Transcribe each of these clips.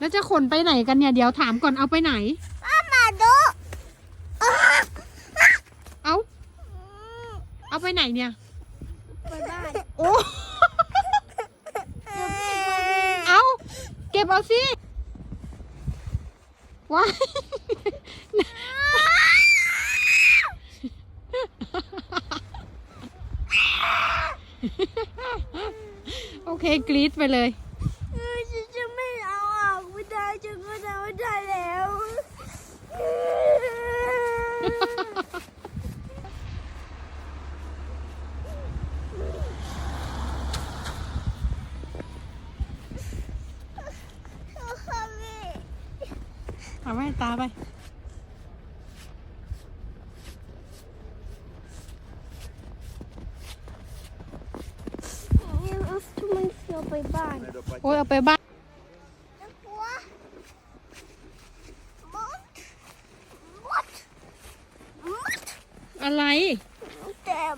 แล้วจะขนไปไหนกันเนี่ย เดี๋ยวถามก่อนเอาไปไหนมาดูเอาเอาไปไหนเนี่ย ไปบ้านโอ้เอาเก็บเอาสิว้ายโอเคกรี๊ดไปเลย เออฉันจะไม่เอาออกไม่ได้ฉันก็ทำไม่ได้แล้ว เอาไว้ตาไป เอาทุกมันเสีไปบ้าน โอ้ยเอาไปบ้าน แล้วกลัวมดมดมด อะไร เจ็บ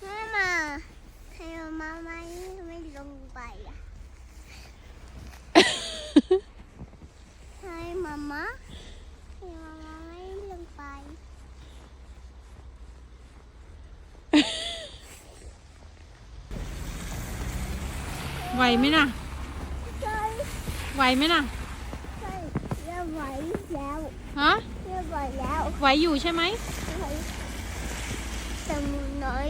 แม่มาใครเอามาไม่ไม่ลงไปอะ ใช่มาม่าใครมาม่าไม่ลงไป ไหวไหมน่ะ ใช่ไหวไหมน่ะ ใช่เรียบไหวแล้วฮะเรียบไหวแล้วไหวอยู่ใช่ไหมไหวแต่มือน้อย